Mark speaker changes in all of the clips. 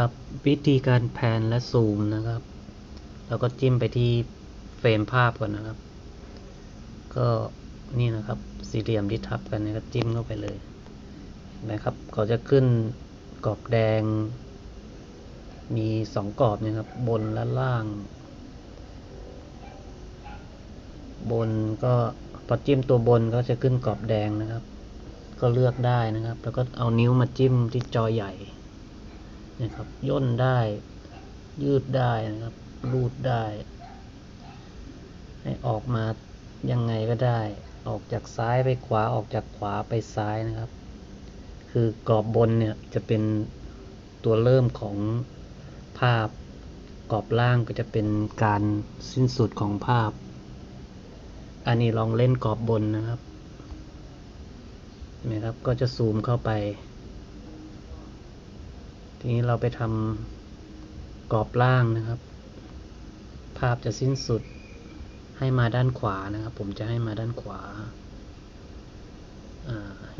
Speaker 1: ครับวิธีการแพนและซูมนะครับ เราก็จิ้มไปที่เฟรมภาพก่อนนะครับ ก็นี่นะครับสี่เหลี่ยมที่ทับกันเนี่ยก็จิ้มเข้าไปเลยนะครับเขาจะขึ้นกรอบแดง มีสองกรอบนะครับ บนและล่าง บนก็พอจิ้มตัวบนก็จะขึ้นกรอบแดงนะครับ ก็เลือกได้นะครับ แล้วก็เอานิ้วมาจิ้มที่จอใหญ่ นะครับย่นได้ ยืดได้นะครับรูดได้ ให้ออกมายังไงก็ได้ ออกจากซ้ายไปขวาออกจากขวาไปซ้ายนะครับ คือกรอบบนเนี่ยจะเป็นตัวเริ่มของภาพกรอบล่างก็จะเป็นการสิ้นสุดของภาพ อันนี้ลองเล่นกรอบบนนะครับนะครับก็จะซูมเข้าไป ทีนี้เราไปทำกรอบล่างนะครับ ภาพจะสิ้นสุดให้มาด้านขวานะครับ ผมจะให้มาด้านขวา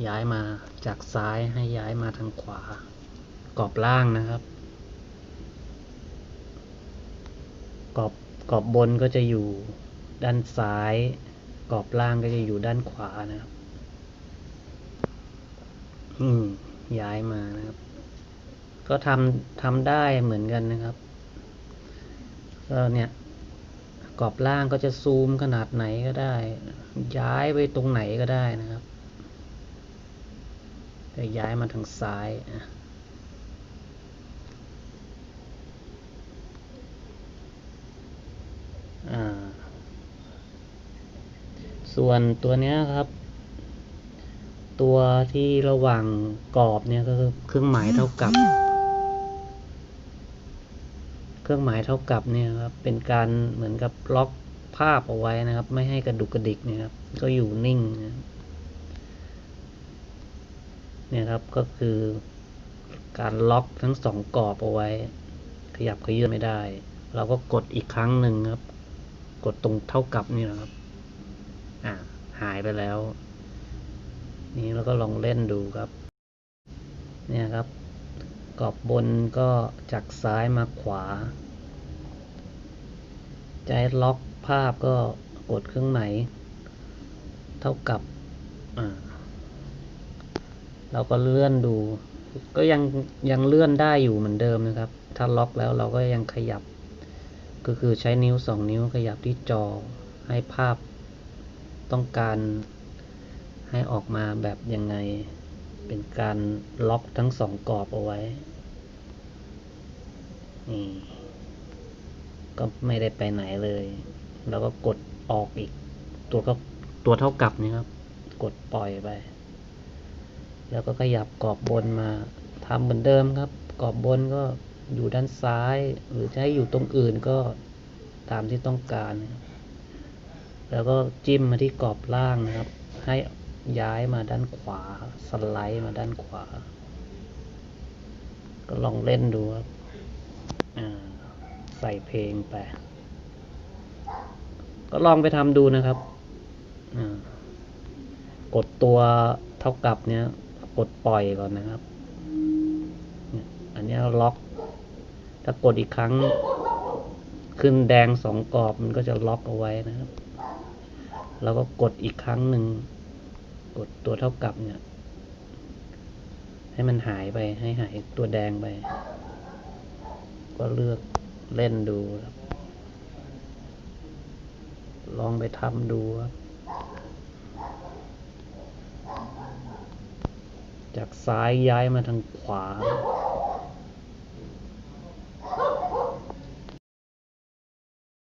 Speaker 1: ย้ายมาจากซ้ายให้ย้ายมาทางขวา กรอบล่างนะครับ กรอบกรอบบนก็จะอยู่ด้านซ้าย กรอบล่างก็จะอยู่ด้านขวานะครับย้ายมานะครับ ก็ทำทำได้เหมือนกันนะครับก็เนี่ยกรอบล่างก็จะซูมขนาดไหนก็ได้ ย้ายไปตรงไหนก็ได้นะครับแต่ย้ายมาทางซ้ายส่วนตัวนี้ครับ ตัวที่ระหว่างกรอบเนี่ยก็คือเครื่องหมายเท่ากับ เครื่องหมายเท่ากับเนี่ยครับเป็นการเหมือนกับล็อกภาพเอาไว้นะครับ ไม่ให้กระดุกกระดิกเนี่ยครับก็อยู่นิ่งนะเนี่ยครับก็คือการล็อกทั้งสองกรอบเอาไว้ ขยับขยื่นไม่ได้ เราก็กดอีกครั้งหนึ่งครับ กดตรงเท่ากับนี่นะครับ อ่าหายไปแล้ว นี่เราก็ลองเล่นดูครับ เนี่ยครับ กรอบบนก็จากซ้ายมาขวา จะล็อกภาพก็กดเครื่องหมายเท่ากับ เราก็เลื่อนดู ก็ยังยังเลื่อนได้อยู่เหมือนเดิมนะครับ ถ้าล็อกแล้วเราก็ยังขยับ ก็คือใช้นิ้วสองนิ้วขยับที่จอให้ภาพต้องการให้ออกมาแบบยังไง เป็นการล็อกทั้งสองกรอบเอาไว้นี่ก็ไม่ได้ไปไหนเลย แล้วก็กดออกอีก ตัวก็ตัวเท่ากับนี่ครับ กดปล่อยไป แล้วก็ขยับกรอบบนมาทำเหมือนเดิมครับ กรอบบนก็อยู่ด้านซ้าย หรือจะให้อยู่ตรงอื่นก็ตามที่ต้องการ แล้วก็จิ้มมาที่กรอบล่างนะครับ ให้ ย้ายมาด้านขวา สไลด์มาด้านขวา ก็ลองเล่นดูครับใส่เพลงไป ก็ลองไปทำดูนะครับ กดตัวเท่ากับเนี้ย กดปล่อยก่อนนะครับ อันนี้ล็อก ถ้ากดอีกครั้ง ขึ้นแดงสองกรอบมันก็จะล็อกเอาไว้นะครับ แล้วก็กดอีกครั้งหนึ่ง กดตัวเท่ากับเนี่ย ให้มันหายไปให้หายตัวแดงไป ก็เลือกเล่นดูครับ ลองไปทำดูครับ จากซ้ายย้ายมาทางขวา